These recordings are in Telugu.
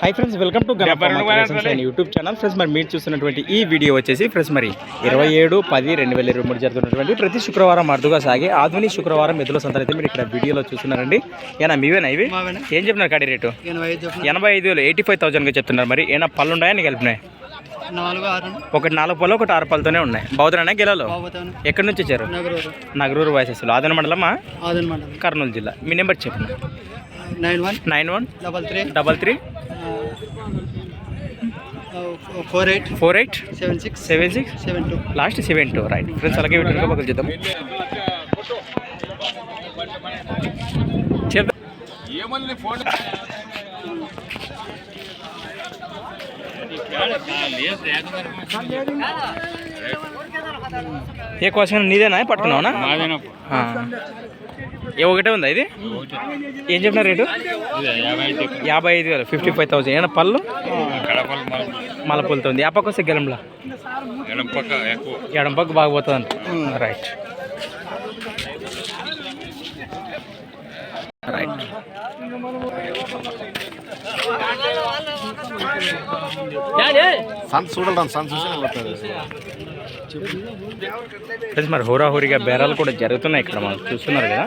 Hi friends welcome to YouTube channel friends మరి మీరు చూస్తున్నటువంటి ఈ వీడియో వచ్చేసి ఫ్రెండ్స్ మరి ఇరవై ఏడు పది రెండు వేల ఇరవై మూడు జరుగుతున్నటువంటి ప్రతి శుక్రవారం అరుదుగా సాగే ఆధునిక శుక్రవారం సంతలు అయితే మీరు ఇక్కడ వీడియోలో చూస్తున్నారండి. ఏనా మీవేనా ఇవి? ఏం చెప్పినారు కాడి రేటు? ఎనభై ఐదు వేలు ఎయిటీ ఫైవ్ థౌసండ్గా చెప్తున్నారు మరి. ఏమైనా పళ్ళు ఉన్నాయా నీకు కలిపినాయి ఒకటి నాలుగు పళ్ళు ఒకటి ఆరు పళ్ళతోనే ఉన్నాయి. బౌద్ధనా గెలలో? ఎక్కడి నుంచి వచ్చారు? నగరు నగరూరు వాయసెస్సులు. ఆదన మండలమా? ఆదన్ మండలం. కర్నూలు జిల్లా. మీ నెంబర్ చెప్పండి. Nine one nine one double three double three four eight four eight seven six seven six seven two last seven two right friends అలాగే వీటిని పక్కన చేద్దాం చేద్దాం. ఏ క్వశ్చన్ నీదేనా? పట్టుకున్నావునా? ఆ. ఏ ఒకటే ఉందా ఇది? ఏం చెప్పిన రేటు? యాభై ఐదు వేలు ఫిఫ్టీ ఫైవ్ థౌసండ్ ఏమైనా పళ్ళు మలపూలతో ఉంది ఆ పక్క వస్తే గెలంలా? ఎడం పక్క బాగా పోతుంది రైట్ రైట్ సన్ చూడాలి సన్ చూసి ఫ్రెండ్స్ మరి హోరాహోరీగా బేరాలు కూడా జరుగుతున్నాయి ఇక్కడ మనం చూస్తున్నారు కదా.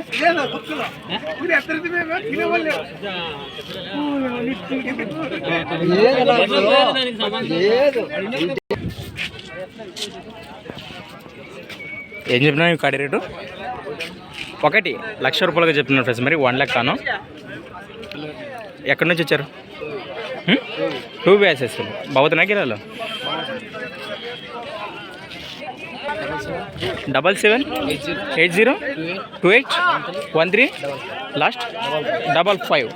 ఏం చెప్పినా కాడి రేటు? ఒకటి లక్ష రూపాయలుగా చెప్తున్నాను ఫ్రెండ్స్ మరి వన్ ల్యాక్ కాను ఎక్కడి నుంచి వచ్చారు? టూ బ్యాసెస్ బాగుతున్నా గిరాలు double seven eight zero two eight one three last double five.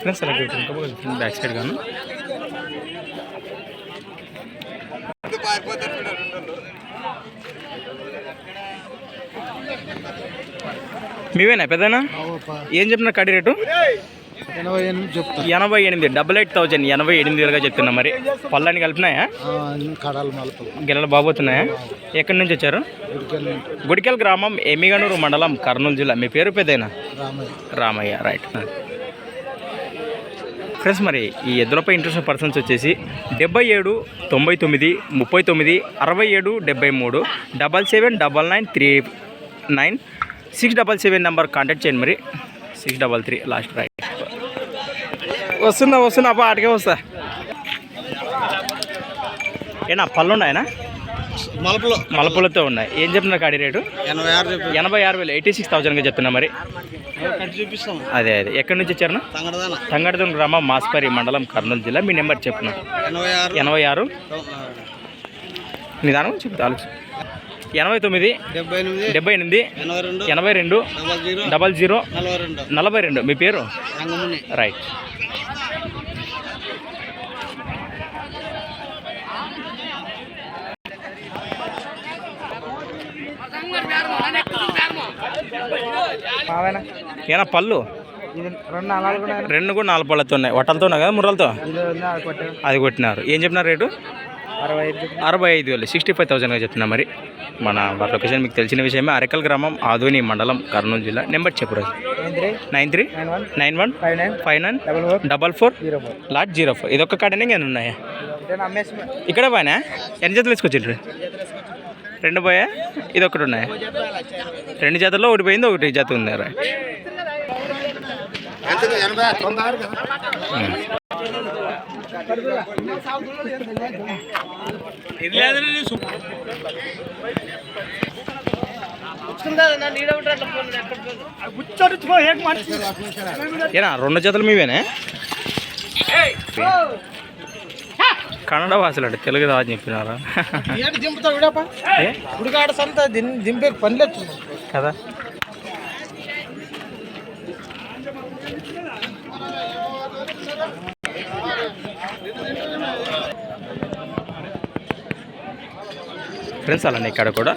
Friends అలా బ్యాక్ సైడ్ గాను. మీవేనా పెద్దనా? ఏం చెప్పిన కడి రేటు? ఎనభై ఎనిమిది చెప్తా ఎనభై ఎనిమిది డబల్ ఎయిట్ థౌజండ్ ఎనభై ఎనిమిది వేలుగా చెప్తున్నా మరి. పళ్ళని కలిపినాయా కడాలి మలపలు గిన్నెలు బాబోతున్నాయా ఎక్కడి నుంచి వచ్చారు? గుడికెల్ గ్రామం ఎమిగనూరు మండలం కర్నూలు జిల్లా. మీ పేరు పెద్దయినా? రామయ్య. రామయ్య రైట్ ఫ్రెండ్స్ మరి ఈ ఎద్దులపై ఇంట్రెస్ట్ పర్సన్స్ వచ్చేసి డెబ్బై ఏడు తొంభై తొమ్మిది ముప్పై తొమ్మిది అరవై ఏడు డెబ్బై మూడు double seven double nine three nine six double seven number contact చేయండి మరి. Six double three last right వస్తున్నా వస్తున్నా అబ్బా ఆటకే వస్తా. ఏనా పళ్ళు ఉన్నాయనా? మలపలు. మలపులతో ఉన్నాయి. ఏం చెప్తున్నారు కాడి రేటు? ఎనభై ఆరు ఎనభై ఆరు వేలు ఎయిటీ సిక్స్ థౌసండ్గా చెప్తున్నా మరి. అదే అదే. ఎక్కడి నుంచి వచ్చారు తంగడదాన. తంగడదం గ్రామం మాస్పరి మండలం కర్నూలు జిల్లా. మీ నెంబర్ చెప్పిన? ఎనభై ఆరు. ఎనభై ఆరు. నిదానం చెప్తా ఆలోచన. ఎనభై తొమ్మిది డెబ్బై ఎనిమిది ఎనభై రెండు డబల్ జీరో నలభై రెండు. మీ పేరు? రైట్. ఏనా పళ్ళు? రెండు కూడా నాలుగు పళ్ళతో ఉన్నాయి వట్టలతో ఉన్నాయి కదా ముర్రలతో అది కొట్టినారు. ఏం చెప్పినారు రేటు? అరవై ఐదు. చెప్పు. అరవై ఐదు వేలు. సిక్స్టీ ఫైవ్ థౌసండ్గా చెప్తున్నా మరి. మన వారి లొకేషన్ మీకు తెలిసిన విషయమే. అరకల్ గ్రామం ఆధోని మండలం కర్నూలు జిల్లా. నెంబర్ చెప్పు రోజు. Nine three. Nine three. Nine one. Nine one. Five nine. Five nine. Double four. Double four. Zero four. Last zero four. ఇదొక్క కాడనే నేను ఉన్నాయా? ఇక్కడ పోయినా? ఎన్ని జతలు తీసుకొచ్చిండ్రు రెండు పోయా? ఇది ఒకటి ఉన్నాయా? రెండు జతల్లో ఒకటి పోయింది ఒకటి జత ఉంది. రైట్ ఏనా రెండు జతలు మీవేనా? కన్నడ భాషలు అంటే తెలుగు రాదు చెప్పినారా? దిన్ దింపే పని లేదు. కదా? ఫ్రెండ్స్ అలానే ఇక్కడ కూడా.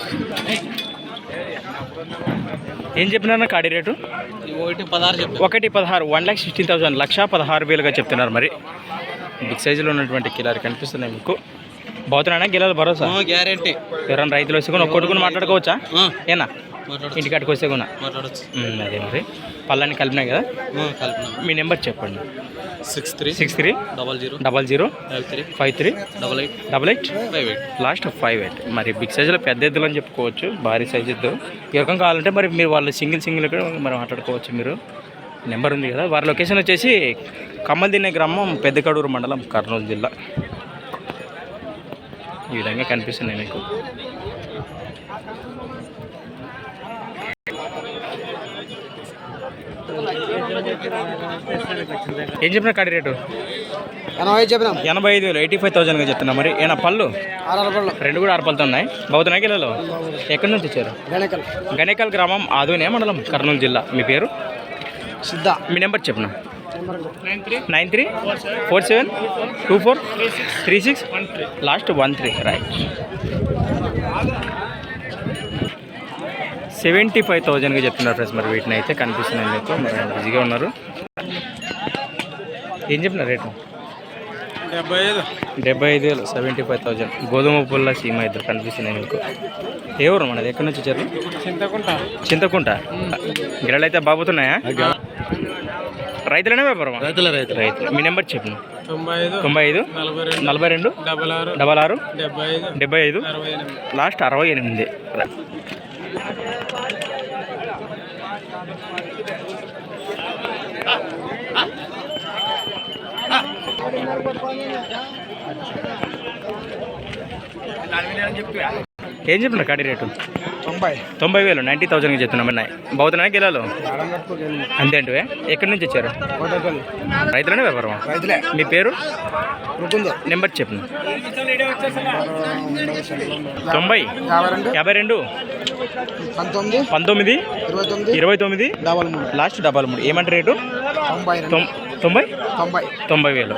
ఏం చెప్పినారు కాడి రేటు? ఒకటి పదహారు ఒకటి పదహారు వన్ ల్యాక్ సిక్స్టీన్ థౌసండ్ లక్ష పదహారు వేలుగా చెప్తున్నారు మరి. బిగ్ సైజులో ఉన్నటువంటి కిలారి కనిపిస్తున్నాయి మీకు. బాగుతున్నానా గిలాలు భరోసా? గ్యారంటీ. ఎవరైనా రైతులు వస్తే కూడా ఒక్కొట్టుకుని మాట్లాడుకోవచ్చా? ఏనా? ఇంటికాడికి వస్తే కూడా మాట్లాడచ్చు. అదే మరి. పళ్ళని కలిపినాయి కదా? కలిపిన. మీ నెంబర్ చెప్పండి. Six three six three double zero double zero five three five three double eight double eight five eight last five eight. మరి బిగ్ సైజులో పెద్ద ఎద్దులు అని చెప్పుకోవచ్చు భారీ సైజ్ ఎద్దు. ఈ రకం కావాలంటే మరి మీరు వాళ్ళు సింగిల్ సింగిల్ కూడా మరి మాట్లాడుకోవచ్చు మీరు. నెంబర్ ఉంది కదా. వారి లొకేషన్ వచ్చేసి కమ్మల్దిన్నె గ్రామం పెద్దకడూరు మండలం కర్నూలు జిల్లా. ఈ విధంగా కనిపిస్తున్నాయి మీకు. ఏం చెప్పిన కాడి రేటు? ఎనభై చెప్పినాం. ఎనభై ఐదు వేలు ఎయిటీ ఫైవ్ థౌసండ్గా చెప్తున్నా మరి. ఏనా పళ్ళు? ఆరు పళ్ళు. రెండు కూడా ఆరు పళ్ళతో ఉన్నాయి. కిలోలు ఎక్కడి నుంచి వచ్చారు? గణకల్. గణేకల్ గ్రామం ఆదోనే మండలం కర్నూలు జిల్లా. మీ పేరు? సిద్ధ. మీ నెంబర్ చెప్పిన? Nine three. Four seven. Two four. Three six. Last one three. Right. Seventy five థౌజండ్గా చెప్తున్నారు ఫ్రెండ్స్ మరి వీటిని అయితే కనిపిస్తున్నాయి మీకు. మరి బిజీగా ఉన్నారు. ఏం చెప్పిన రేటు? డెబ్బై ఐదు. డెబ్బై ఐదు వేలు సెవెంటీ ఫైవ్ థౌజండ్. గోధుమ పుల్ల సీమ ఇద్దరు కనిపిస్తున్నాయి మీకు. ఏ ఊరు మనది? ఎక్కడి నుంచి వచ్చారు? చింతకుంటా. చింతకుంట. గిరలు అయితే బాగుతున్నాయా రైతులనే వ్యాపారం రైతుల రైతులు. రైతులు. మీ నెంబర్ చెప్పు తొంభై ఐదు. తొంభై ఐదు? నలభై రెండు. డబల్ ఆరు. డబల్ ఆరు? డెబ్బై ఐదు. డెబ్బై ఐదు? లాస్ట్ అరవై ఎనిమిది. ఏం చెప్పిన కడి రేటు? తొంభై. తొంభై వేలు నైంటీ థౌసండ్కి చెప్తున్నా మరి బాగుతున్నాయి గిలాలు? అంతే అంటే ఎక్కడి నుంచి వచ్చారు? రైతులనే వ్యాపారం రైతులే. మీ పేరు? నెంబర్ చెప్పు. తొంభై. యాభై రెండు. పంతొమ్మిది. ఇరవై తొమ్మిది. లాస్ట్ డబల్ మూడు. ఏమంటే రేటు? తొంభై తొంభై? తొంభై. వేలు.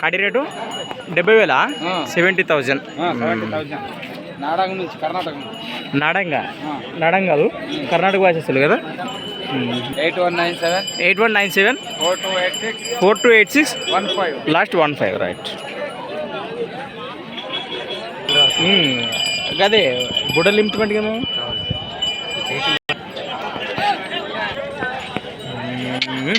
కాడి రేటు? డెబ్బై వేలా సెవెంటీ థౌజండ్. నాడాంగ నుంచి కర్ణాటక నాడంగా? నాడం కాదు కర్ణాటక భాషస్తులు కదా? Eight one nine seven. Eight one nine seven. Four two eight six. Four two eight six? One five. Last one five right అదే బుడలు ఇంప్లిమెంట్ కదా మ్మ్.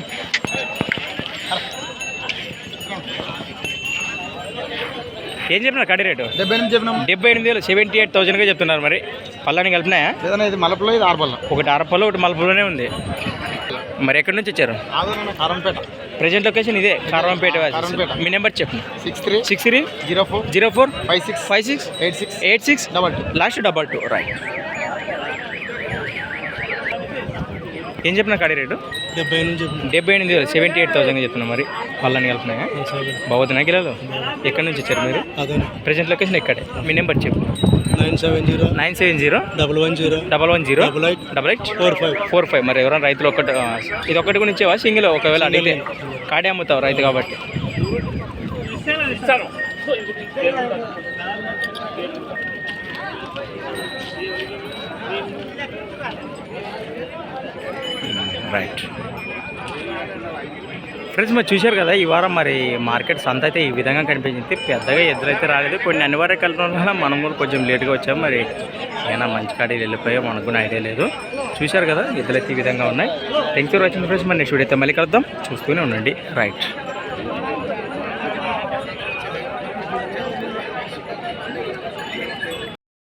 ఏం చెప్పినారు కడి రేటు? డెబ్బై ఎనిమిది చెప్పినాం డెబ్బై ఎనిమిది వేలు సెవెంటీ ఎయిట్ థౌసండ్గా చెప్తున్నారు మరి. పళ్ళని కలిపినాయా? ఏదైనా ఇది మలపలో ఇది ఆరు పళ్ళం. ఒకటి అరపల్లో ఒకటి మలపులోనే ఉంది. మరి ఎక్కడి నుంచి వచ్చారు? కారంపేట. ప్రజెంట్ లొకేషన్ ఇదే కారంపేట. మీ నెంబర్ చెప్పు six three six three zero four zero four five six five six eight six eight six double two. Last double two right. ఏం చెప్పిన కాడి రేటు? డెబ్బై ఎనిమిది డెబ్బై ఎనిమిది వేలు సెవెంటీ ఎయిట్ థౌసండ్ చెప్తున్నా మరి. పళ్ళని కలిపినాయా బాగుతున్నాయి కిలోలు? ఎక్కడి నుంచి వచ్చారు మీరు? ప్రజెంట్ లొకేషన్ ఎక్కడే? మీ నెంబర్ చెప్పు. Nine seven zero. Nine seven zero. Double one zero. Double one zero. Double eight. Double eight. Four five. Four five. మరి ఎవరైనా రైతులు ఒకటి ఇది ఒకటి కూడా ఇచ్చేవా? సింగిల్ ఒకవేళ అడిగితే. కాడే అమ్ముతావు రైతు కాబట్టి. రైట్ ఫ్రెండ్స్ మరి చూశారు కదా ఈ వారం మరి మార్కెట్ సంత అయితే ఈ విధంగా కనిపించింది. పెద్దగా ఎదురైతే అయితే రాలేదు. కొన్ని అనివార్య వారే వల్ల మనం కూడా కొంచెం లేట్గా వచ్చాం. మరి ఏమైనా మంచి కాడీలు వెళ్ళిపోయాం మనకు కూడా ఐడియా లేదు. చూశారు కదా ఎద్దులు ఈ విధంగా ఉన్నాయి. థ్యాంక్స్ ఫర్ వాచింగ్ ఫ్రెండ్స్ మరి నెక్స్ట్ వీడియో అయితే మళ్ళీ కలుద్దాం. చూస్తూనే ఉండండి. రైట్